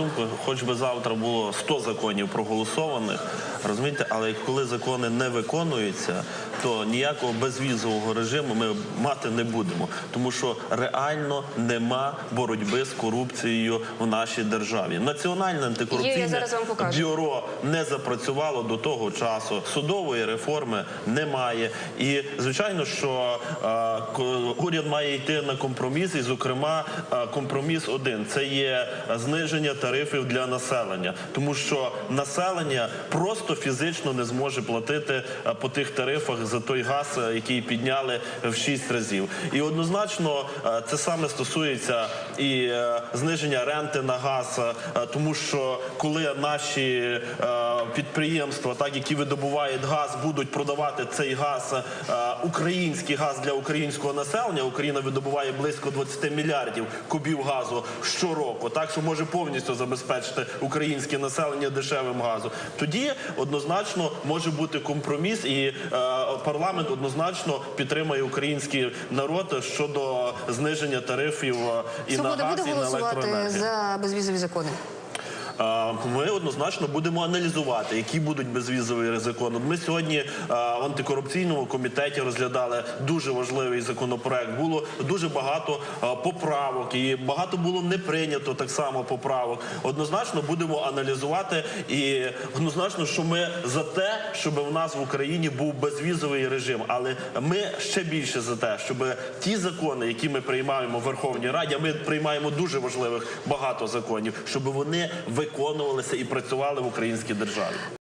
думку, хоч би завтра було 100 законів проголосованих, розумієте, але коли закони не виконуються, то ніякого безвізового режиму ми мати не будемо, тому що реально нема боротьби з корупцією в нашій державі. Національне антикорупційне бюро не запрацювало до того часу. Судової реформи немає. І звичайно, що е, уряд має йти на компроміс, і зокрема, е, компроміс один це є зниження тарифів для населення, тому що населення просто фізично не зможе платити е, по тих тарифах за той газ, е, який підняли в 6 разів. І однозначно е, це саме стосується і зниження ренти на газ, тому що коли наші підприємства, так які видобувають газ, будуть продавати цей газ, е, український газ для українського населення, Україна видобуває близько 20 мільярдів кубів газу щороку, так що може повністю забезпечити українське населення дешевим газом. Тоді однозначно може бути компроміс, і е, парламент однозначно підтримає український народ щодо зниження тарифів і Свобода на газ, буде і на голосувати електроенергію. за безвізові закони. Ми однозначно будемо аналізувати, які будуть безвізові закони. Ми сьогодні в антикорупційному комітеті розглядали дуже важливий законопроект. Було дуже багато поправок, і багато було не прийнято так само поправок. Однозначно будемо аналізувати і однозначно, що ми за те, щоб в нас в Україні був безвізовий режим. Але ми ще більше за те, щоб ті закони, які ми приймаємо в Верховній Раді, а ми приймаємо дуже важливих багато законів, щоб вони виконувалися і працювали в українській державі.